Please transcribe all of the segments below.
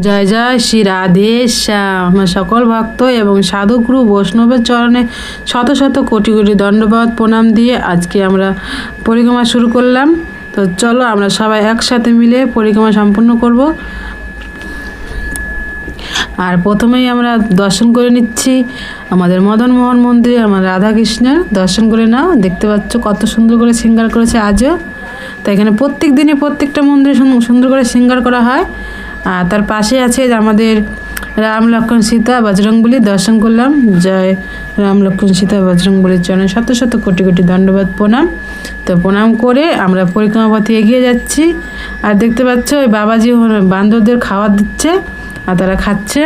জয় জয় শ্রী রাধে শ্যাম। আমার সকল ভক্ত এবং সাধুগুরু বৈষ্ণবের চরণে শত শত কোটি কোটি দণ্ডবাদ প্রণাম দিয়ে আজকে আমরা পরিক্রমা শুরু করলাম। তো চলো আমরা সবাই একসাথে মিলে পরিক্রমা সম্পূর্ণ করব। আর প্রথমেই আমরা দর্শন করে নিচ্ছি আমাদের মদন মোহন মন্দিরে আমার রাধাকৃষ্ণের। দর্শন করে নাও, দেখতে পাচ্ছ কত সুন্দর করে শৃঙ্গার করেছে আজও। তো এখানে প্রত্যেক দিনই প্রত্যেকটা মন্দিরে সুন- সুন্দর করে শৃঙ্গার করা হয়। আর তার পাশে আছে আমাদের রাম লক্ষ্মণ সীতা, বজরংবলী, দর্শন করলাম। জয় রাম লক্ষ্মণ সীতা, বজরংবলীর জন্য শত শত কোটি কোটি দণ্ডবাদ, প্রণাম। তো প্রণাম করে আমরা পরিক্রমা পথে এগিয়ে যাচ্ছি। আর দেখতে পাচ্ছ, ওই বাবাজি বান্ধবদের খাবার দিচ্ছে আর তারা খাচ্ছে।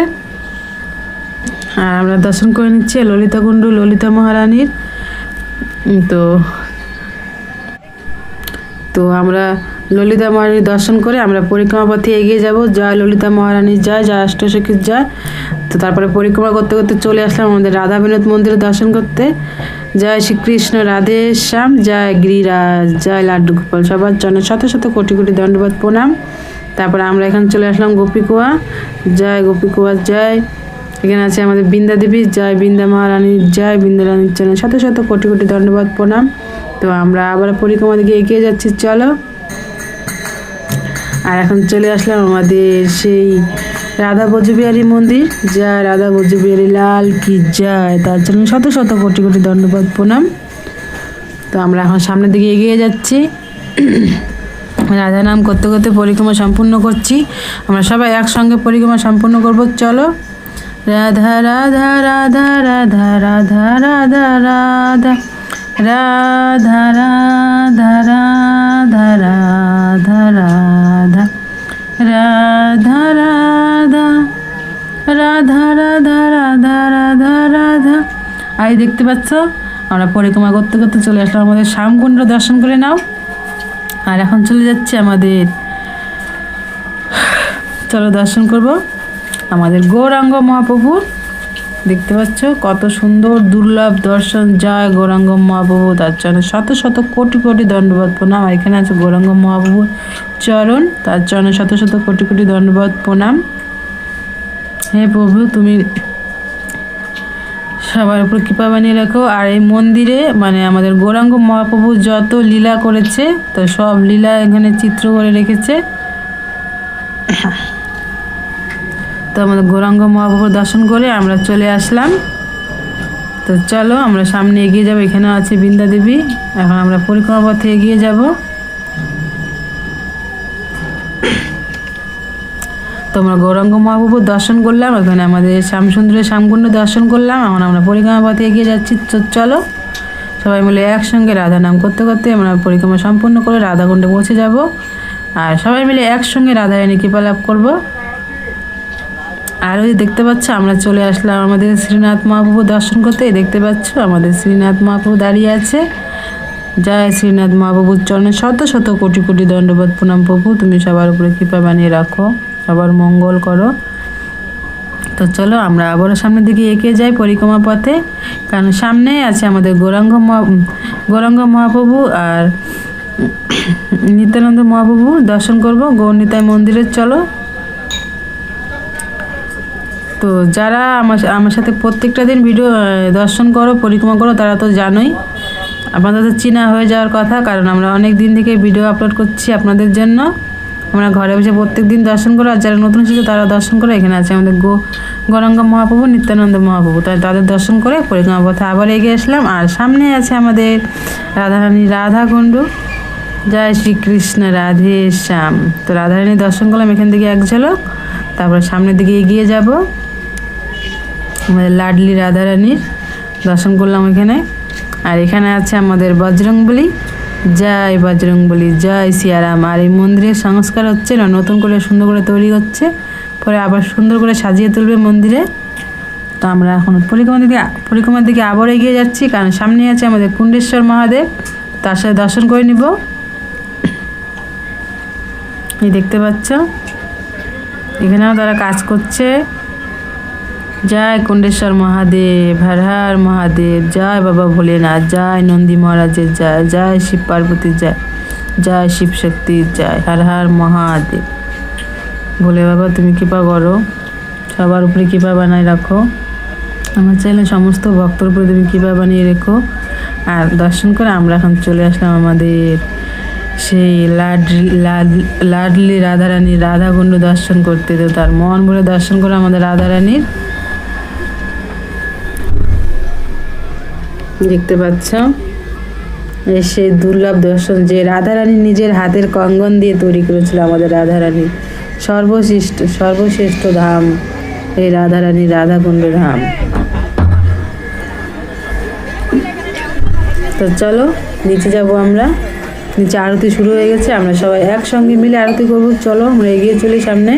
আর আমরা দর্শন করে নিচ্ছি ললিতা কুণ্ডু, ললিতা মহারানীর। তো তো আমরা ললিতা মহারানীর দর্শন করে আমরা পরিক্রমা পথে এগিয়ে যাব। জয় ললিতা মহারানীর জয় জয় অষ্টসখীর জয়। তো তারপরে পরিক্রমা করতে করতে চলে আসলাম আমাদের রাধা বিনোদ মন্দিরে দর্শন করতে। জয় শ্রীকৃষ্ণ, রাধে শ্যাম, জয় গিরিরাজ, জয় লাড্ডু গোপাল সবার জন্য শত শত কোটি কোটি দণ্ডবাদ, প্রণাম। তারপরে আমরা এখানে চলে আসলাম গোপীকুয়া। জয় গোপীকুয়া, জয়। এখানে আছে আমাদের বৃন্দা দেবী, জয় বৃন্দা মহারানীর জয় বৃন্দা রানীর জন্য শত শত কোটি কোটি দণ্ডবাদ, প্রণাম। তো আমরা আবার পরিক্রমা দিকে এগিয়ে যাচ্ছি, চলো। আর এখন চলে আসলাম আমাদের সেই রাধা বজবিহারী মন্দির, যা রাধা বজবিহারী লাল কি জয়, তার জন্য শত শত কোটি কোটি দণ্ডবাদ প্রণাম। তো আমরা এখন সামনের দিকে এগিয়ে যাচ্ছি। রাধা নাম করতে করতে পরিক্রমা সম্পূর্ণ করছি। আমরা সবাই একসঙ্গে পরিক্রমা সম্পূর্ণ করব, চলো। রাধা রাধা রাধা রাধা রাধা রাধা রাধা। রাধা রাধা রাধা রাধা রাধা। রাধা রাধা রাধা রাধা রাধা রাধা রাধা। আই, দেখতে পাচ্ছ? আমরা পরিক্রমা করতে করতে চলে আসলাম আমাদের শ্যামকুণ্ড দর্শন করে নাও। আর এখন চলে যাচ্ছে আমাদের চলো দর্শন করব। আমাদের গৌরাঙ্গ মহাপ্রভুর দেখতে পাচ্ছ? কত সুন্দর দুর্লভ দর্শন যায় গৌরাঙ্গ মহাপ্রভু, তার জন্য শত শত কোটি কোটি দণ্ডবাদ প্রণাম। এখানে আছে গৌরাঙ্গ মহাপ্রভুর চরণ, তার জন্য শত শত কোটি কোটি দণ্ডবাদ প্রণাম। হে প্রভু, তুমি সবার উপর কৃপা বানিয়ে রাখো। আর এই মন্দিরে মানে আমাদের গৌরাঙ্গ মহাপ্রভু যত লীলা করেছে, তো সব লীলা এখানে চিত্র করে রেখেছে। আমাদের গৌরাঙ্গ মহাপ্রভুর দর্শন করে আমরা চলে আসলাম। তো চলো, আমরা সামনে এগিয়ে যাব। এখানে আছে বৃন্দা দেবী। এখন আমরা পরিক্রমা পথে এগিয়ে যাব। তোমরা গৌরাঙ্গ মহাপ্রভুর দর্শন করলাম। এখানে আমাদের শ্যামসুন্দরের শ্যামকুণ্ড দর্শন করলাম। এখন আমরা পরিক্রমা পথে এগিয়ে যাচ্ছি। তো চলো, সবাই মিলে একসঙ্গে রাধা নাম করতে করতে আমরা পরিক্রমা সম্পূর্ণ করে রাধাকুণ্ডে পৌঁছে যাব। আর সবাই মিলে একসঙ্গে রাধারানী কৃপা লাভ করব। আর ওই দেখতে পাচ্ছ, আমরা চলে আসলাম আমাদের শ্রীনাথ মহাপ্রভু দর্শন করতে। দেখতে পাচ্ছ, আমাদের শ্রীনাথ মহাপ্রভু দাঁড়িয়ে আছে। জয় শ্রীনাথ মহাপ্রভুর চরণে শত শত কোটি কোটি দণ্ডবাদ প্রণাম প্রভু, তুমি সবার উপরে কৃপা বানিয়ে রাখো, সবার মঙ্গল করো। তো চলো, আমরা আবারও সামনের দিকে এগিয়ে যাই পরিক্রমা পথে। কারণ সামনে আছে আমাদের গৌরাঙ্গ মহা, গৌরাঙ্গ মহাপ্রভু আর নিত্যানন্দ মহাপ্রভু দর্শন করব। গৌরনিতাই মন্দিরের চলো। তো যারা আমার আমার সাথে প্রত্যেকটা দিন ভিডিও দর্শন করো, পরিক্রমা করো, তারা তো জানোই। আপনাদের তো চেনা হয়ে যাওয়ার কথা, কারণ আমরা অনেক দিন থেকে ভিডিও আপলোড করছি আপনাদের জন্য। আমরা ঘরে বসে প্রত্যেক দিন দর্শন করো, আর যারা নতুন এসেছে তারা দর্শন করে। এখানে আছে আমাদের গো, গরঙ্গ মহাপ্রভু, নিত্যানন্দ মহাপ্রভু। তাই তাদের দর্শন করে পরিক্রমা পথে আবার এগিয়ে আসলাম। আর সামনে আছে আমাদের রাধারানী রাধা কুণ্ডু জয় শ্রীকৃষ্ণ, রাধে শ্যাম। তো রাধারানী দর্শন করলাম এখান থেকে এক ঝলক, তারপর সামনের দিকে এগিয়ে যাব। আমাদের লাডলি রাধারানীর দর্শন করলাম এখানে। আর এখানে আছে আমাদের বজরংবলী। জয় বজরংবলী, জয় সিয়ারাম। আর এই মন্দিরের সংস্কার হচ্ছে না, নতুন করে সুন্দর করে তৈরি হচ্ছে। পরে আবার সুন্দর করে সাজিয়ে তুলবে মন্দিরে। তো আমরা এখন পরিক্রমার দিকে পরিক্রমার দিকে আবার এগিয়ে যাচ্ছি, কারণ সামনে আছে আমাদের কুণ্ডেশ্বর মহাদেব। তার সাথে দর্শন করে নিব। এই দেখতে পাচ্ছ? এখানেও তারা কাজ করছে। জয় কুণ্ডেশ্বর মহাদেব, হর হর মহাদেব, জয় বাবা ভোলেনাথ, জয় নন্দী মহারাজের জয় জয় শিব পার্বতীর জয় জয় শিব শক্তির জয়, হর হর মহাদেব। ভোলে বাবা, তুমি কৃপা করো, সবার উপরে কৃপা বানায় রাখো। আমার চাইলে সমস্ত ভক্তর উপরে তুমি কৃপা বানিয়ে রেখো। আর দর্শন করে আমরা এখন চলে আসলাম আমাদের সেই লাডলি, লাড- লাডলি রাধারানীর রাধাকুণ্ড দর্শন করতে। তো তার মন ভরে দর্শন করে আমাদের রাধারানীর। দেখতে পাচ্ছ? এই সেই দুর্লভ দর্শন যে রাধারানী নিজের হাতের কঙ্গন দিয়ে তৈরি করেছিল আমাদের রাধারানী। সর্বশ্রেষ্ঠ সর্বশ্রেষ্ঠ ধাম, এই রাধারানী রাধাকুণ্ড ধাম। তো চলো, নিচে যাব আমরা। নিচে আরতি শুরু হয়ে গেছে, আমরা সবাই একসঙ্গে মিলে আরতি করব। চলো, আমরা এগিয়ে চলি সামনে।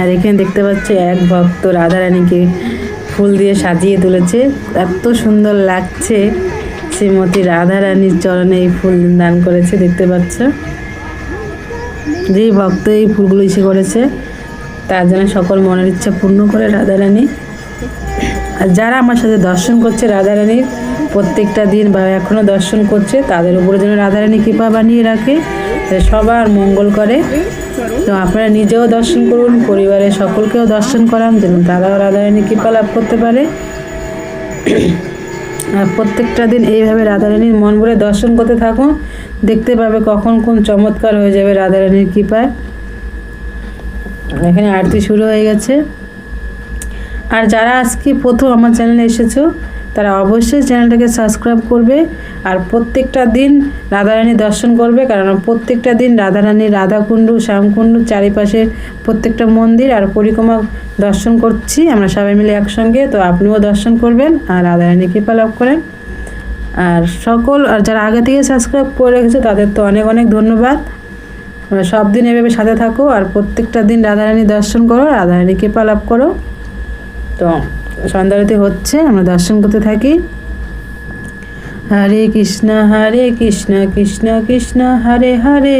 আর এখানে দেখতে পাচ্ছি এক ভক্ত রাধারানীকে ফুল দিয়ে সাজিয়ে তুলেছে। এত সুন্দর লাগছে শ্রীমতী রাধারানীর চরণে এই ফুল দান করেছে, দেখতে পাচ্ছ? যেই ভক্ত এই ফুলগুলো ইসে করেছে, তার জন্য সকল মনের ইচ্ছা পূর্ণ করে রাধারানী। আর যারা আমার সাথে দর্শন করছে রাধারানীর, প্রত্যেকটা দিন বা এখনও দর্শন করছে, তাদের উপরে যেন রাধারানী কৃপা বানিয়ে রাখে। সবার মঙ্গল করে। তো আপনারা নিজেও দর্শন করুন, পরিবারের সকলকেও দর্শন করান, যেন তারাও রাধারানী কৃপা লাভ করতে পারে। আর প্রত্যেকটা দিন এইভাবে রাধারানীর মন ভরে দর্শন করতে থাকুন। দেখতে পাবে কখন কোন চমৎকার হয়ে যাবে রাধারানীর কৃপায়। এখানে আরতি শুরু হয়ে গেছে। আর যারা আজকে প্রথম আমার চ্যানেলে এসেছ তারা অবশ্যই চ্যানেলটাকে সাবস্ক্রাইব করবে আর প্রত্যেকটা দিন রাধারানী দর্শন করবে, কারণ প্রত্যেকটা দিন রাধারানী, রাধাকুণ্ড, শ্যামকুণ্ড চারিপাশে প্রত্যেকটা মন্দির আর পরিক্রমা দর্শন করছি। আমরা সবাই মিলে একসঙ্গে, তো আপনিও দর্শন করবেন আর রাধারানী কৃপা লাভ করেন। আর সকল, আর যারা আগে থেকে সাবস্ক্রাইব করে রেখেছে, তাদের তো অনেক অনেক ধন্যবাদ। সব দিন এভাবে সাথে থাকো আর প্রত্যেকটা দিন রাধারানী দর্শন করো রাধারানী কৃপা লাভ করো। তো সন্ধ্যারতি হচ্ছে, আমরা দর্শন করতে থাকি। হরে কৃষ্ণ হরে কৃষ্ণ কৃষ্ণ কৃষ্ণ, হরে হরে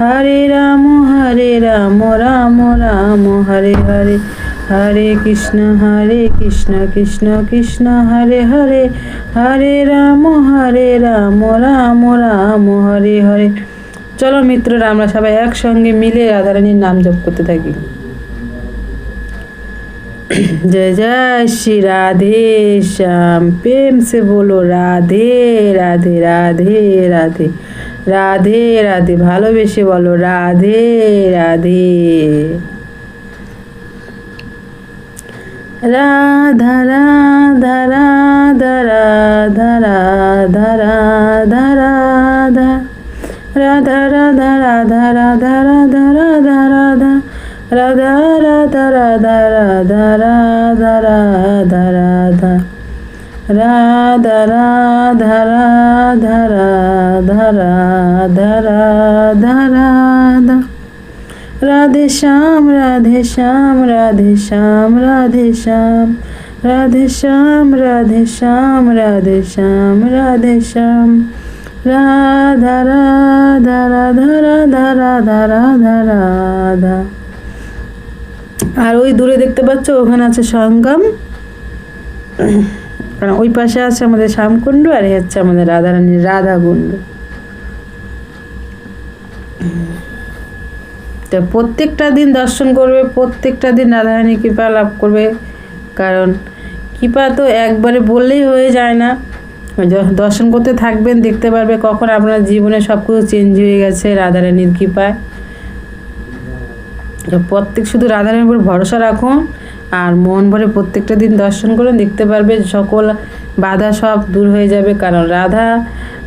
হরে রাম হরে রাম রাম রাম, হরে হরে হরে কৃষ্ণ হরে কৃষ্ণ কৃষ্ণ কৃষ্ণ, হরে হরে হরে রাম হরে রাম রাম রাম, হরে হরে। চলো মিত্ররা, আমরা সবাই একসঙ্গে মিলে রাধারানীর নাম জপ করতে থাকি। जय जय श्री राधे श्याम प्रेम से बोलो राधे राधे राधे राधे রাধে রাধে ভালোবেসে বলো রাধে রাধে রাধা রাধা রাধা রাধা রাধা রাধা রাধা রাধা রাধা রাধা রাধা রাধা রাধা রাধা রাধা রাধা রাধা রাধা রাধা রাধা রাধা রাধা রাধা রাধা রাধা রাধা রাধা রাধা শ্যাম রাধে শ্যাম রাধে শ্যাম রাধে শ্যাম রাধে শ্যাম রাধে শ্যাম রাধে শ্যাম রাধে শ্যাম রাধা রাধা রাধা রাধা রাধা রাধা রাধা আর ওই দূরে দেখতে পাচ্ছ, ওখানে আছে সঙ্গম। কারণ ওই পাশে আছে আমাদের শ্যামকুণ্ড আর হচ্ছে আমাদের রাধারানীর রাধাকুণ্ড। তো প্রত্যেকটা দিন দর্শন করবে, প্রত্যেকটা দিন রাধারানী কৃপা লাভ করবে। কারণ কৃপা তো একবারে বললেই হয়ে যায় না। দর্শন করতে থাকবেন, দেখতে পারবে কখন আপনার জীবনে সব কিছু চেঞ্জ হয়ে গেছে রাধারানীর কৃপায়। প্রত্যেক শুধু রাধারানীর উপর ভরসা রাখুন আর মন ভরে প্রত্যেকটা দিন দর্শন করুন দেখতে পারবে সকল বাধা সব দূর হয়ে যাবে কারণ রাধা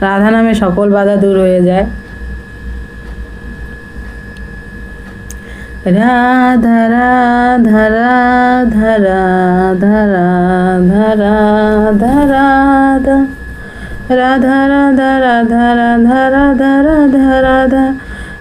রাধা নামে সকল বাধা দূর হয়ে যায় রাধা রাধা রাধা রাধা রাধা রাধা রাধা রাধা রাধা রাধা রাধা রাধা রাধা রাধা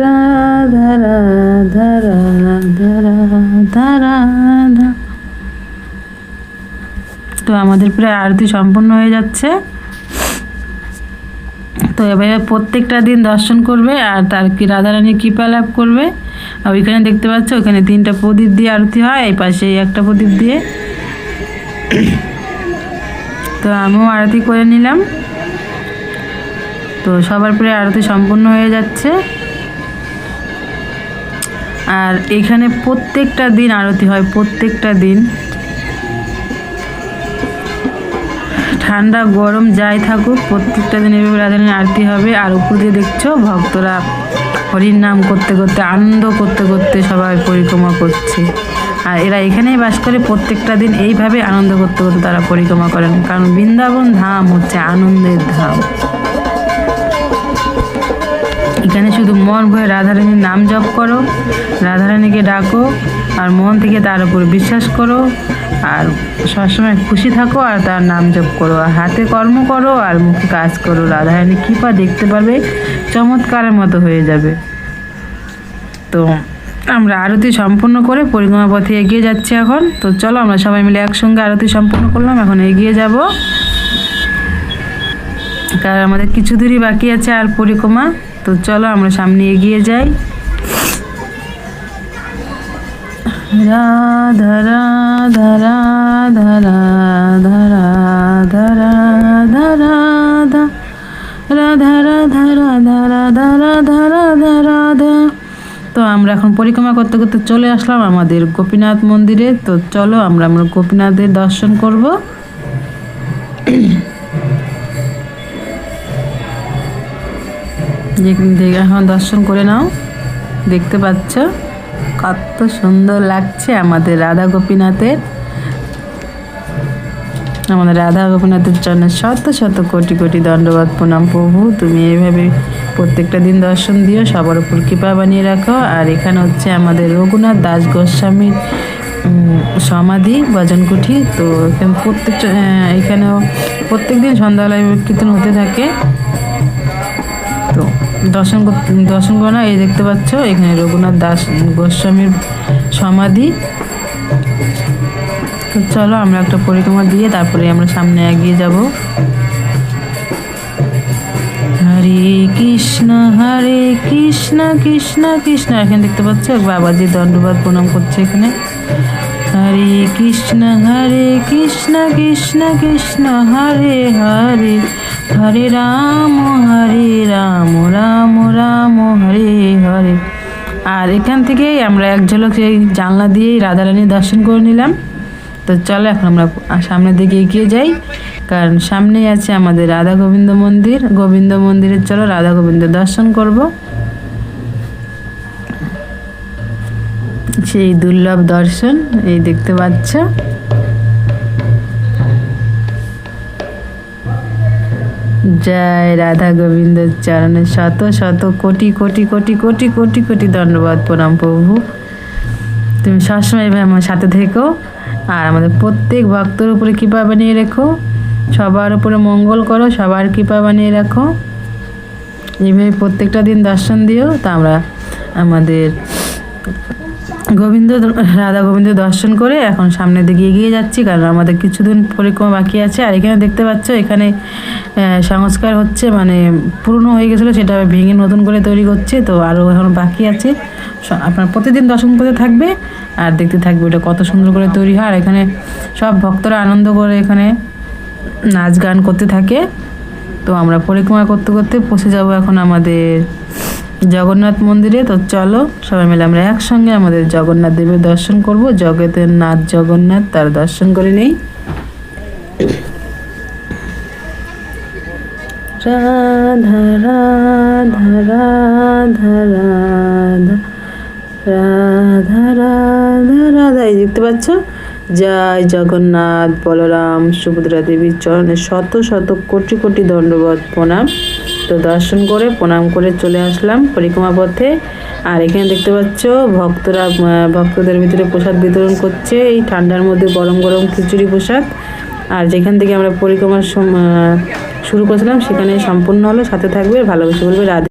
রাধা রাধা রাধা রাধা রাধা তো আমাদের প্রায় আরতি সম্পূর্ণ হয়ে যাচ্ছে। তো এবারে প্রত্যেকটা দিন দর্শন করবে আর তার কি রাধারানী কৃপা লাভ করবে। আর ওইখানে দেখতে পাচ্ছ, ওখানে তিনটা প্রদীপ দিয়ে আরতি হয়, এই পাশে একটা প্রদীপ দিয়ে। তো আমিও আরতি করে নিলাম। তো সবার পরে আরতি সম্পূর্ণ হয়ে যাচ্ছে। আর এখানে প্রত্যেকটা দিন আরতি হয়, প্রত্যেকটা দিন। ঠান্ডা, গরম যাই থাকুক, প্রত্যেকটা দিন এভাবে রাধারানী আরতি হবে। আর উপর দিয়ে দেখছ, ভক্তরা হরির নাম করতে করতে, আনন্দ করতে করতে সবাই পরিক্রমা করছে। আর এরা এখানেই বাস করে, প্রত্যেকটা দিন এইভাবে আনন্দ করতে করতে তারা পরিক্রমা করেন। কারণ বৃন্দাবন ধাম হচ্ছে আনন্দের ধাম। মন ভয়ে রাধারানীর নাম জপ করো, রাধারানীকে ডাকো আর মন থেকে তার উপর বিশ্বাস করো আর সবসময় খুশি থাকো আর তার নাম জপ করো। আর হাতে কর্ম করো আর মুখে কাজ করো। রাধারানী কৃপা দেখতে পারবে চমৎকারের মতো হয়ে যাবে। তো আমরা আরতি সম্পূর্ণ করে পরিক্রমা পথে এগিয়ে যাচ্ছি এখন। তো চলো আমরা সবাই মিলে একসঙ্গে আরতি সম্পূর্ণ করলাম, এখন এগিয়ে যাব। কারণ আমাদের কিছু দূরই বাকি আছে আর পরিক্রমা। তো চলো আমরা সামনে এগিয়ে যাই তো আমরা এখন পরিক্রমা করতে করতে চলে আসলাম আমাদের গোপীনাথ মন্দিরে তো চলো আমরা আমরা গোপীনাথের দর্শন করব যে এখন দর্শন করে নাও। দেখতে পাচ্ছ? কত সুন্দর লাগছে আমাদের রাধা গোপীনাথের। আমাদের রাধা গোপীনাথের জন্য শত শত কোটি কোটি দণ্ডবাদ প্রণাম প্রভু। তুমি এইভাবে প্রত্যেকটা দিন দর্শন দিও সবার উপর কৃপা বানিয়ে রাখো। আর এখানে হচ্ছে আমাদের রঘুনাথ দাস গোস্বামীর সমাধি ভজনকুঠি। তো এখানে প্রত্যেকটা আহ, এখানেও প্রত্যেক দিন সন্ধ্যাবেলায় কীর্তন হতে থাকে। দর্শন দর্শন করো না, এই দেখতে পাচ্ছ, এখানে রঘুনাথ দাস, গোস্বামীর সমাধি। তো চলো, আমরা একটা পরিক্রমা দিয়ে তারপরে আমরা সামনে এগিয়ে যাব। হরে কৃষ্ণ হরে কৃষ্ণ কৃষ্ণ কৃষ্ণ। এখানে দেখতে পাচ্ছ, এক বাবাজি দণ্ডবাদ প্রণাম করছে এখানে। হরে কৃষ্ণ হরে কৃষ্ণ কৃষ্ণ কৃষ্ণ, হরে হরে। হরে রাম হরে রাম রাম রাম, হরে হরে। আর এখান থেকেই আমরা এক ঝলক এই জানলা দিয়েই রাধারানীর দর্শন করে নিলাম। তো চলো এখন আমরা সামনের দিকে এগিয়ে যাই, কারণ সামনেই আছে আমাদের রাধা গোবিন্দ মন্দির। গোবিন্দ মন্দিরে চলো রাধা গোবিন্দ দর্শন করব। সেই দুর্লভ দর্শন এই দেখতে পাচ্ছ। জয় রাধা গোবিন্দ চরণে শত শত কোটি কোটি কোটি কোটি কোটি কোটি ধন্যবাদ প্রণাম প্রভু। তুমি সবসময় এভাবে আমার সাথে থেকো আর আমাদের প্রত্যেক ভক্তর উপরে কৃপা বানিয়ে রেখো। সবার উপরে মঙ্গল করো, সবার কৃপা বানিয়ে রাখো। এইভাবে প্রত্যেকটা দিন দর্শন দিও, তা আমরা আমাদের গোবিন্দ রাধা গোবিন্দ দর্শন করে এখন সামনের দিকে এগিয়ে যাচ্ছি, কারণ আমাদের কিছুদিন পরিক্রমা বাকি আছে। আর এখানে দেখতে পাচ্ছ, এখানে সংস্কার হচ্ছে মানে পুরনো হয়ে গেছিল, সেটা ভেঙে নতুন করে তৈরি করছে, তো আরও এখন বাকি আছে। আপনার প্রতিদিন দর্শন করতে থাকবে, আর দেখতে থাকবে ওটা কত সুন্দর করে তৈরি হয়। আর এখানে সব ভক্তরা আনন্দ করে এখানে নাচ গান করতে থাকে। তো আমরা পরিক্রমা করতে করতে পৌঁছে যাব এখন আমাদের জগন্নাথ মন্দিরে, তো চলো সবাই মিলে আমরা একসঙ্গে আমাদের জগন্নাথ দেবের দর্শন করব। জগতের নাথ জগন্নাথ, তার দর্শন করে নেই। রাধা রাধা রাধা রাধা রাধা এই দেখতে পাচ্ছ? জয় জগন্নাথ, বলরাম, সুভদ্রা দেবীর চরণে শত শত কোটি কোটি দণ্ডবত প্রণাম। তো দর্শন করে, প্রণাম করে চলে আসলাম পরিক্রমা পথে আর এখানে দেখতে পাচ্ছ, ভক্তরা ভক্তদের ভিতরে প্রসাদ বিতরণ করছে। এই ঠান্ডার মধ্যে গরম গরম খিচুড়ি প্রসাদ। আর যেখান থেকে আমরা পরিক্রমার সম- শুরু করেছিলাম, সেখানে সম্পূর্ণ হলো। সাথে থাকবে, ভালোবেসে বলবে রাধে